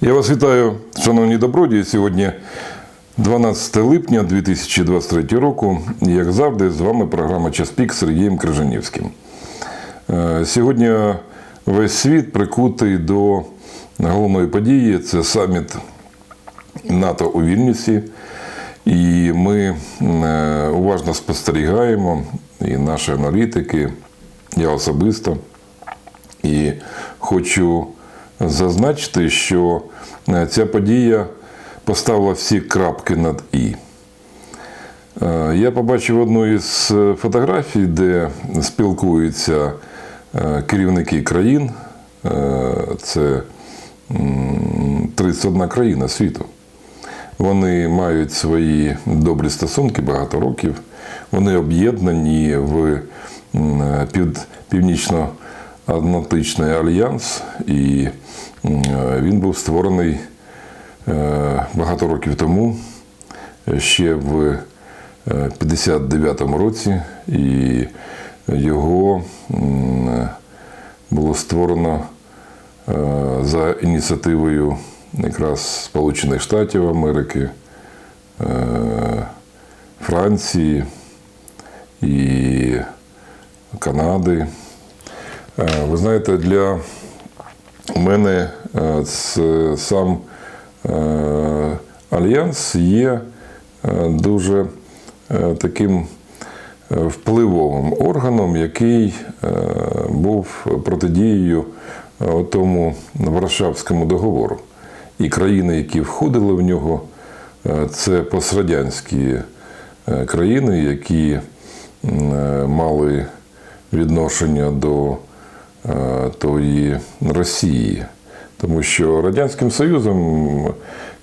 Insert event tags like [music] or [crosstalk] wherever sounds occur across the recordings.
Я вас вітаю, шановні добродії. Сьогодні 12 липня 2023 року. Як завжди, з вами програма Час пік з Сергієм Крижанівським. Е, Сьогодні весь світ прикутий до головної події. Це саміт НАТО у Вільнюсі. І ми е, уважно спостерігаємо, і наші аналітики, я особисто. І хочу зазначити, що е, ця подія поставила всі крапки над І. Е, Я побачив одну із фотографій, де спілкуються е, керівники країн. Е, Це 31 країна світу. Вони мають свої добрі стосунки багато років. Вони об'єднані в м, пів- Північно-Атлантичний альянс, і він був створений е, багато років тому, ще в 59-му році, і його було створено е, за ініціативою якраз Сполучених Штатів Америки, е, Франції і Канади. Е, Ви знаєте, для мене е, сам е, альянс є дуже таким впливовим органом, який був протидією тому Варшавському договору. І країни, які входили в нього, це пострадянські країни, які мали відношення до тої Росії. Тому що Радянським Союзом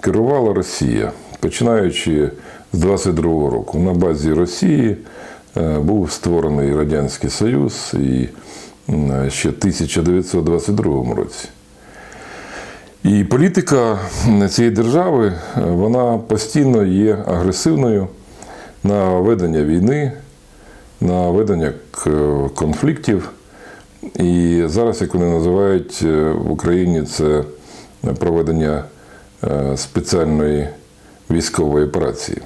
керувала Росія, починаючи з 22-го року. На базі Росії е, був створений Радянський Союз і ще в 1922 році. І політика цієї держави е, вона постійно є агресивною на ведення війни, на ведення конфліктів. І зараз, як вони називають е, в Україні, це проведення е, спеціальної військової операції.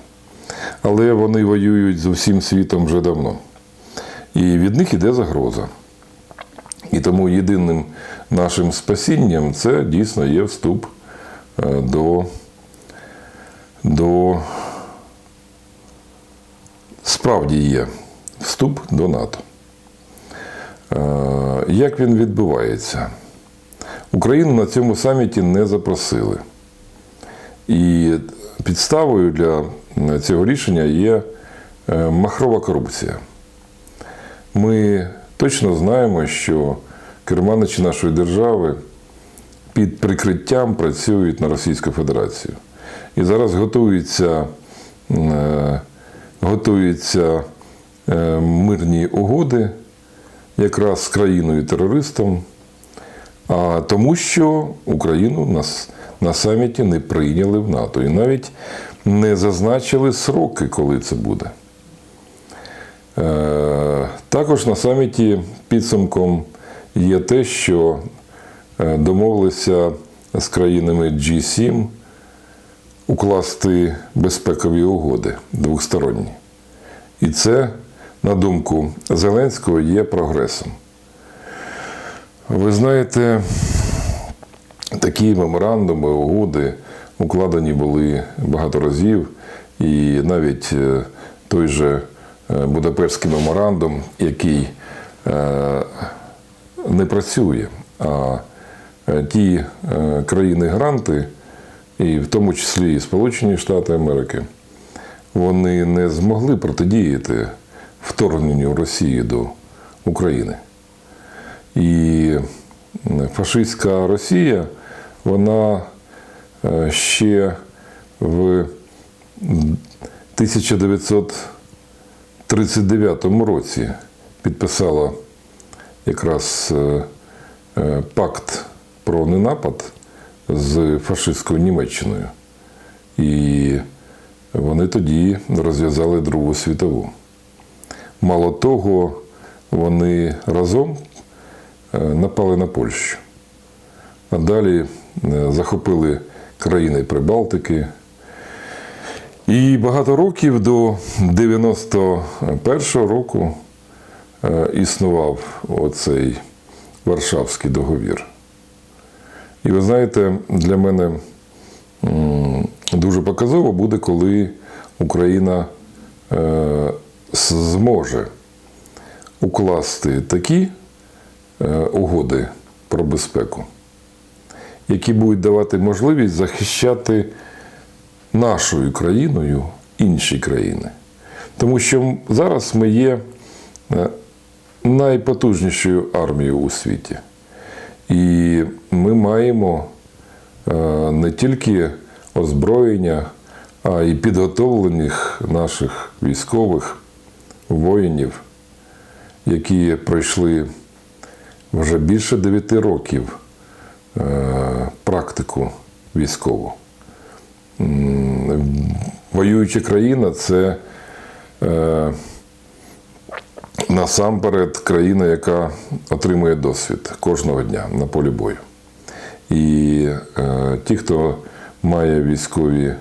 Але вони воюють з усім світом вже давно. І від них іде загроза. І тому єдиним нашим спасінням це дійсно є вступ е, до, до справді є вступ до НАТО. Е, Як він відбувається? Україну на цьому саміті не запросили. І підставою для цього рішення є е, махрова корупція. Ми точно знаємо, що керманичі нашої держави під прикриттям працюють на Російську Федерацію. І зараз готуються, е, готуються е, мирні угоди якраз країною-терористом, а тому, що Україну на, на саміті не прийняли в НАТО і навіть не зазначили сроки, коли це буде. Е, Також на саміті підсумком є те, що е, домовилися з країнами G7 укласти безпекові угоди двосторонні. І це, на думку Зеленського, є прогресом. Ви знаєте, такі меморандуми, угоди укладені були багато разів, і навіть е, той же е, Будапештський меморандум, який е, не працює, а ті країни-гранти, і в тому числі і Сполучені Штати Америки, вони не змогли протидіяти вторгненню Росії до України. І фашистська Росія, вона е, ще в 1939 році підписала якраз е, е, пакт про ненапад з фашистською Німеччиною. І вони тоді розв'язали Другу світову. Мало того, вони разом е, напали на Польщу. А далі е, захопили країни Прибалтики. І багато років до 91-го року е, існував оцей Варшавський договір. І ви знаєте, для мене дуже показово буде, коли Україна зможе укласти такі е, угоди про безпеку, які будуть давати можливість захищати нашою країною інші країни. Тому що зараз ми є е, найпотужнішою армією у світі. І ми маємо е, не тільки озброєння, а й підготовлених наших військових воїнів, які пройшли вже більше 9 років е, практику військову. Воююча країна це е, насамперед країна, яка отримує досвід кожного дня на полі бою. І е, ті, хто має військові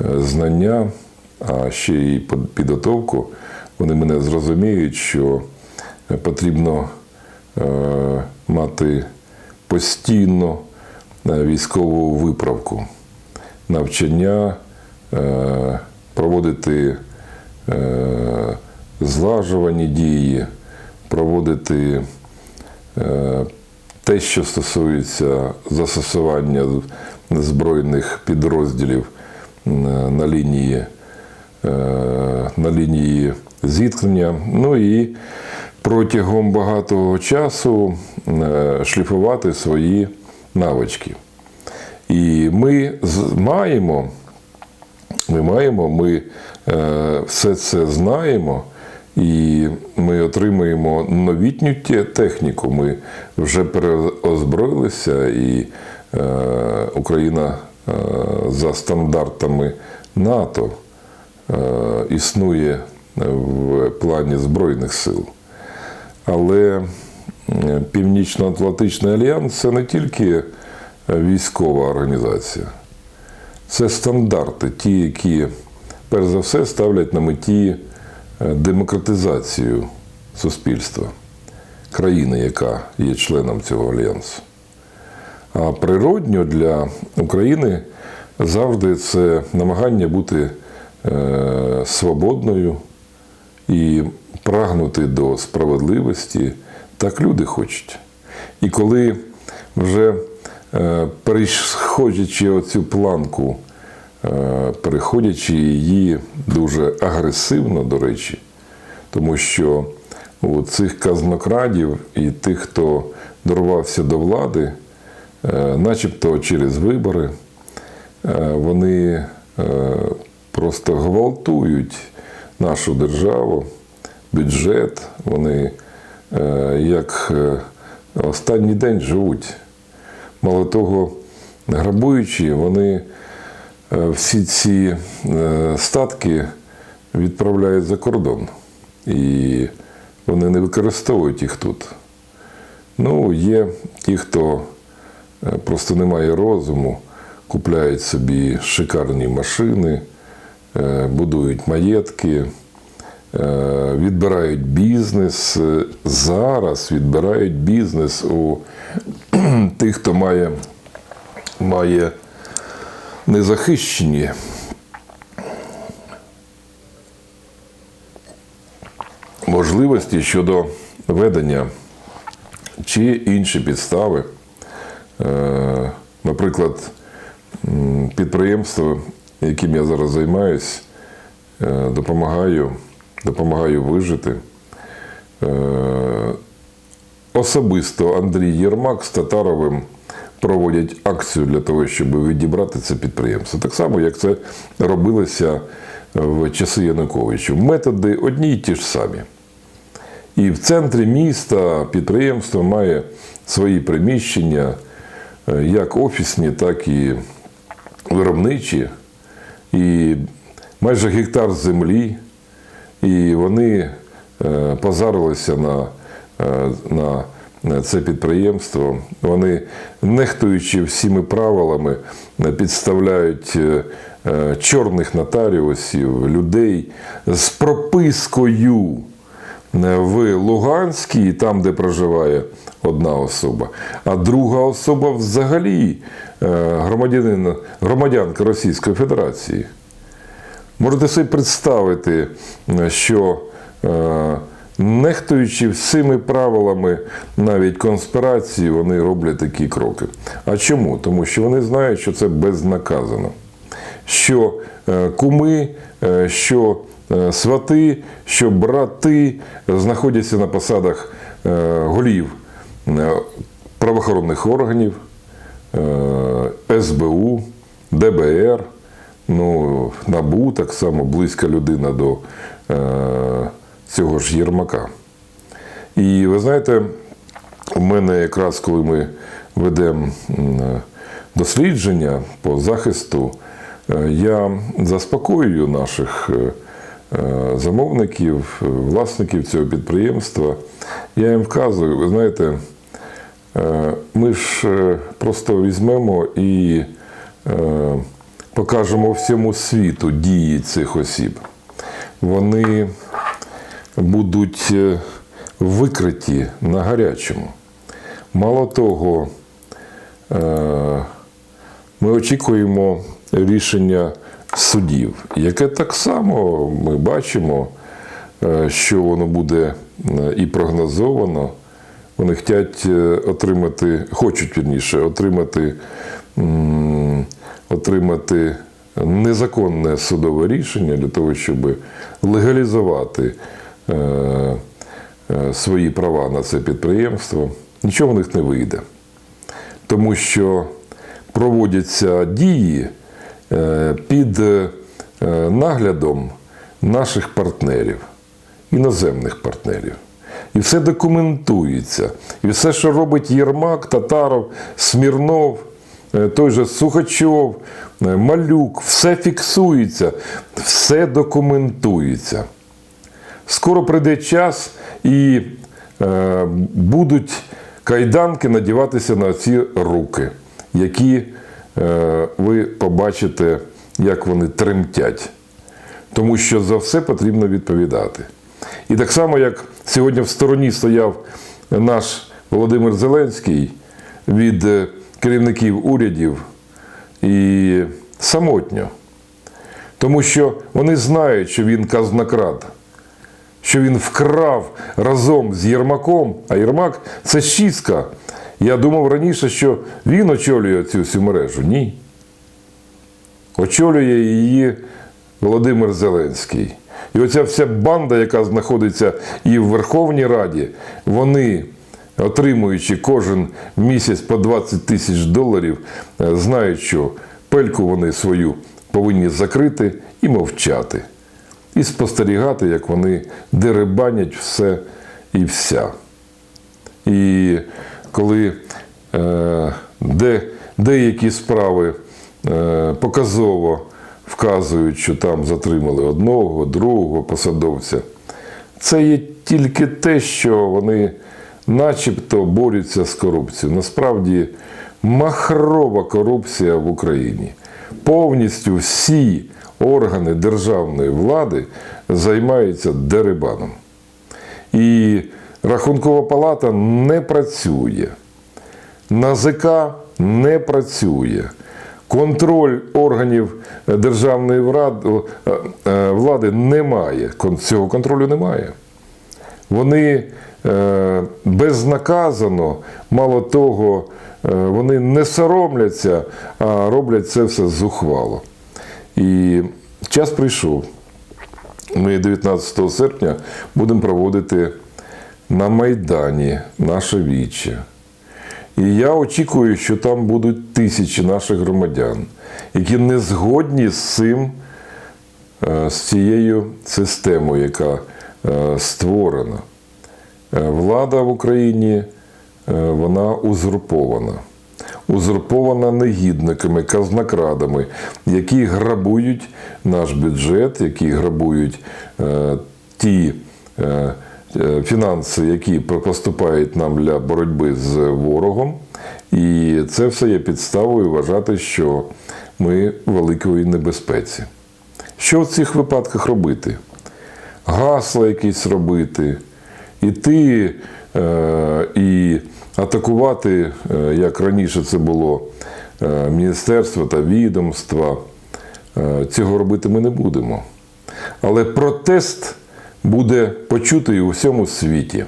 знання, а ще й підготовку, вони мене зрозуміють, що потрібно е, мати постійно е, військову виправку, навчання, е, проводити злажувані дії, проводити те, що стосується застосування збройних підрозділів на лінії, на лінії зіткнення. Ну і протягом багатого часу е, шліфувати свої навички. І ми маємо ми маємо, ми е, все це знаємо, і ми отримуємо новітню техніку. Ми вже переозброїлися, і е, Україна е, за стандартами НАТО е, існує в плані Збройних сил. Але Північно-Атлантичний альянс це не тільки військова організація. Це стандарти, ті, які перш за все ставлять на меті е, демократизацію суспільства, країни, яка є членом цього альянсу. А природньо для України завжди це намагання бути е, свободною і прагнути до справедливості. Так люди хочуть. І коли вже е, переходячи оцю планку, е, переходячи її дуже агресивно, до речі, тому що у цих казнокрадів і тих, хто дорвався до влади, е, начебто через вибори, вони просто гвалтують нашу державу, бюджет, вони е, як е, останній день живуть. Мало того, грабуючи, вони е, всі ці статки відправляють за кордон. І вони не використовують їх тут. Ну, є ті, хто просто не має розуму, купляють собі шикарні машини, будують маєтки, е, відбирають бізнес. Е, Зараз відбирають бізнес у [clears throat] тих, хто має, має незахищені можливості щодо ведення чи інші підстави. Е, Наприклад, підприємство, яким я зараз займаюсь, е, допомагаю, допомагаю вижити. Е, Особисто Андрій Єрмак з Татаровим проводять акцію для того, щоб відібрати це підприємство. Так само, як це робилося в часи Януковича. Методи одні й ті ж самі. І в центрі міста підприємство має свої приміщення, е, як офісні, так і виробничі. І майже гектар землі. І вони е, позарилися на, е, на е, це підприємство. Вони, нехтуючи всіми правилами, е, підставляють е, е, чорних нотаріусів, людей з пропискою е, в Луганській, там, де проживає одна особа, а друга особа взагалі е, громадянин, громадянка Російської Федерації. Можете собі представити, е, що е, нехтуючи всіми правилами навіть конспірації, вони роблять такі кроки. А чому? Тому що вони знають, що це безнаказано. Що е, куми, е, що е, свати, що брати знаходяться на посадах е, голів е, правоохоронних органів, е, СБУ, ДБР, ну, НАБУ, так само близька людина до е, цього ж Єрмака. І ви знаєте, у мене якраз коли ми ведемо дослідження по захисту, е, я заспокоюю наших е, е, замовників, е, власників цього підприємства. Я їм вказую, ви знаєте, е, ми ж е, просто візьмемо і е, покажемо всьому світу дії цих осіб. Вони будуть е, викриті на гарячому. Мало того, е, ми очікуємо рішення судів, яке так само ми бачимо, е, що воно буде е, і прогнозовано. Вони хочуть отримати, хочуть вірніше, отримати, отримати незаконне судове рішення для того, щоб легалізувати е, е, свої права на це підприємство. Нічого в них не вийде. Тому що проводяться дії е, під е, наглядом наших партнерів, іноземних партнерів. І все документується. І все, що робить Єрмак, Татаров, Смірнов, е, той же Сухачов, е, Малюк, все фіксується, все документується. Скоро прийде час і е, будуть кайданки надіватися на ці руки, які е, ви побачите, як вони тремтять. Тому що за все потрібно відповідати. І так само, як сьогодні в стороні стояв наш Володимир Зеленський від е, керівників урядів і самотньо. Тому що вони знають, що він казнокрад, що він вкрав разом з Єрмаком, а Єрмак це шістка. Я думав раніше, що він очолює цю всю мережу. Ні. Очолює її Володимир Зеленський. І оця вся банда, яка знаходиться і в Верховній Раді, вони, отримуючи кожен місяць по 20 тисяч доларів, е, знають, що пельку вони свою повинні закрити і мовчати. І спостерігати, як вони деребанять все і вся. І коли е, де, деякі справи е, показово вказують, що там затримали одного, другого посадовця, це є тільки те, що вони начебто борються з корупцією. Насправді махрова корупція в Україні. Повністю всі органи державної влади займаються дерибаном. І Рахункова палата не працює. НАЗК не працює. Контроль органів державної е, влади немає. Цього контролю немає. Вони е, безнаказано, мало того, е, вони не соромляться, а роблять це все зухвало. І час прийшов. Ми 19 серпня будемо проводити на Майдані наше віче. І я очікую, що там будуть тисячі наших громадян, які не згодні з цим, е, з цією системою, яка е, створена. Е, Влада в Україні вона узурпована. Узурпована негідниками, казнокрадами, які грабують наш бюджет, які грабують е, ті е, фінанси, які поступають нам для боротьби з ворогом. І це все є підставою вважати, що ми в великій небезпеці. Що в цих випадках робити? Гасла якісь робити, іти е, і атакувати, е, як раніше це було, е, міністерства та відомства. Е, цього робити ми не будемо. Але протест буде почутий у всьому світі.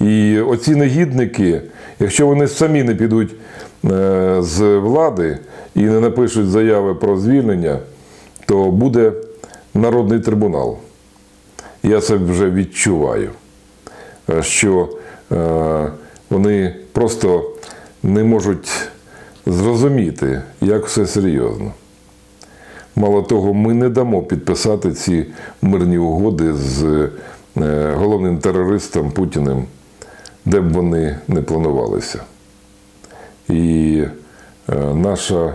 І оці негідники, якщо вони самі не підуть е, з влади і не напишуть заяви про звільнення, то буде народний трибунал. Я це вже відчуваю, е, що е, вони просто не можуть зрозуміти, як все серйозно. Мало того, ми не дамо підписати ці мирні угоди з е, головним терористом Путіним, де б вони не планувалися. І е, наша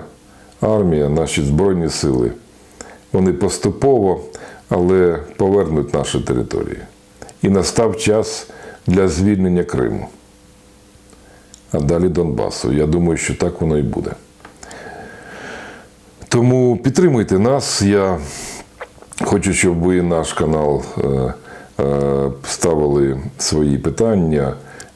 армія, наші Збройні сили, вони поступово, але повернуть наші території. І настав час для звільнення Криму. А далі Донбасу. Я думаю, що так воно і буде. Тому підтримуйте нас. Я хочу, щоб ви наш канал е, е, ставили свої питання.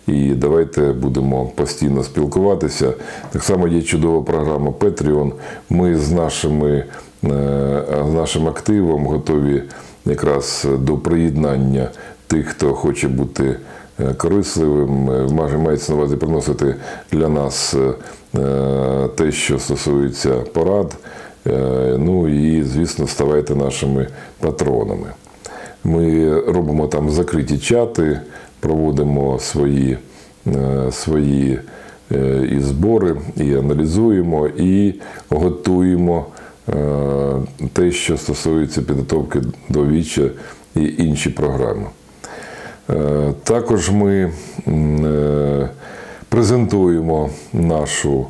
І давайте будемо постійно спілкуватися. Так само є чудова програма Patreon. Ми з нашими, е, з нашим активом готові якраз до приєднання тих, хто хоче бути корисливим, мається на увазі приносити для нас те, що стосується порад. Е, Ну і, звісно, ставайте нашими патронами. Ми робимо там закриті чати, проводимо свої, е, свої е, і збори, і аналізуємо, і готуємо те, що стосується підготовки до віча і інші програми. Також ми презентуємо нашу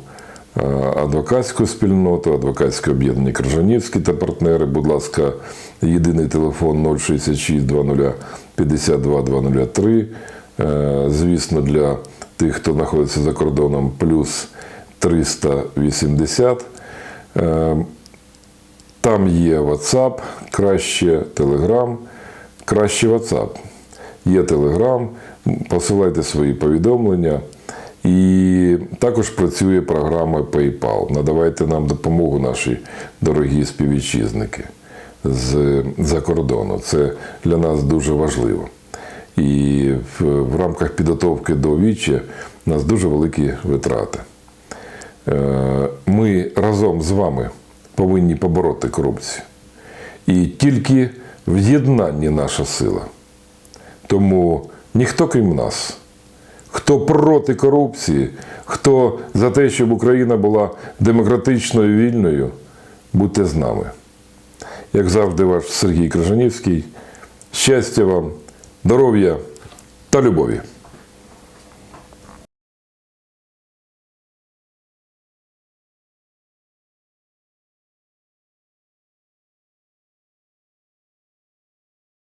адвокатську спільноту, адвокатське об'єднання Крижанівські та партнери. Будь ласка, єдиний телефон 066 20 52 203. Е, Звісно, для тих, хто знаходиться за кордоном, плюс 380. Е, Там є WhatsApp, краще Telegram, краще WhatsApp. Є Telegram, посилайте свої повідомлення. І також працює програма PayPal. Надавайте нам допомогу, наші дорогі співвітчизники з-за кордону. Це для нас дуже важливо. І в, в рамках підготовки до вічі у нас дуже великі витрати. Е, Ми разом з вами повинні побороти корупцію. І тільки в єднанні наша сила. Тому ніхто крім нас, хто проти корупції, хто за те, щоб Україна була демократичною вільною, будьте з нами. Як завжди, ваш Сергій Крижанівський. Щастя вам, здоров'я та любові!